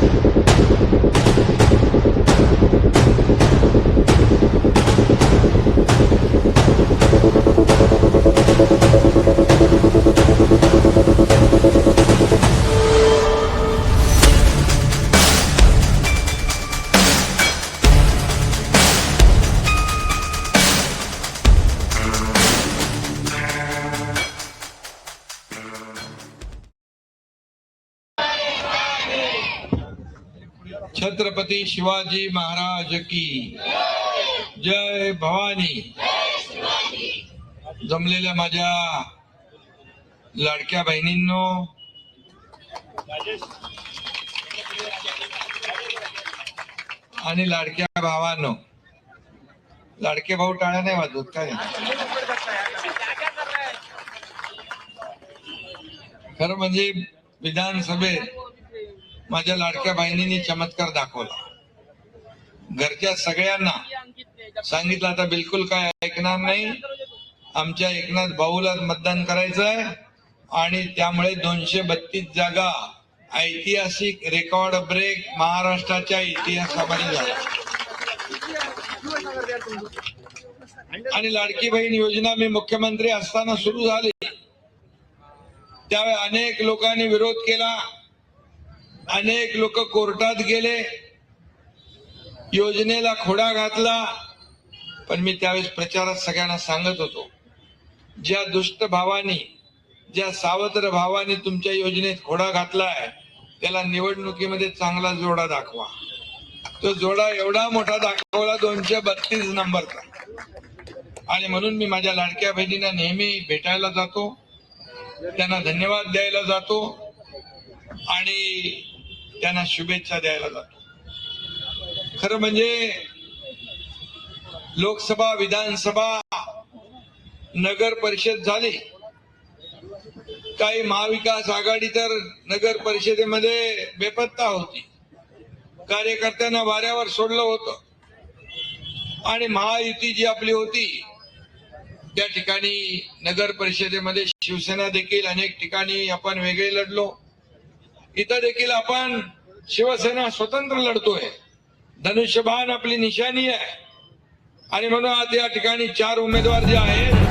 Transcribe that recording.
you. Chhatrapati Shivaji Maharaj की. जय भवानी. जमलेल्या माझ्या लाडक्या बहिणींनो आणि लाडक्या भावांनो. लाडके भाऊ टाळ्या नाही वाजवत काय? खरं म्हणजे विधानसभेत माझ्या लाडक्या बहिणींनी चमत्कार दाखवला. घरच्या सगळ्यांना सांगितलं आता बिलकुल काय ऐकणार नाही. आमच्या एकनाथ भाऊला मतदान करायचं आहे आणि त्यामुळे दोनशे बत्तीस जागा ऐतिहासिक रेकॉर्ड ब्रेक महाराष्ट्राच्या इतिहासामध्ये झाला आणि लाडकी बहीण योजना मी मुख्यमंत्री असताना सुरू झाली. त्यावेळी अनेक लोकांनी विरोध केला. अनेक लोक कोर्टात गेले योजनेला खोडा घातला पण मी त्यावेळेस प्रचारात सगळ्यांना सांगत होतो ज्या दुष्ट भावानी ज्या सावत्र भावानी तुमच्या योजनेत खोडा घातलाय त्याला निवडणुकीमध्ये चांगला जोडा दाखवा. तो जोडा एवढा मोठा दाखवला दोनशे बत्तीस नंबरचा. आणि म्हणून मी माझ्या लाडक्या बहिणींना नेहमी भेटायला जातो त्यांना धन्यवाद द्यायला जातो आणि त्यांना शुभेच्छा द्यायला जातो. खरं म्हणजे लोकसभा विधानसभा नगर परिषद झाली. काही महाविकास आघाडी तर नगर परिषदेमध्ये बेपत्ता होती. कार्यकर्त्यांना वाऱ्यावर सोडलं होतं. आणि महायुती जी आपली होती त्या ठिकाणी नगर परिषदेमध्ये शिवसेना देखील अनेक ठिकाणी आपण वेगळे लढलो. इथं देखील आपण शिवसेना स्वतंत्र लढतोय. धनुष्यबाण आपली निशाणी आहे. आणि म्हणून आज या ठिकाणी चार उमेदवार जे आहेत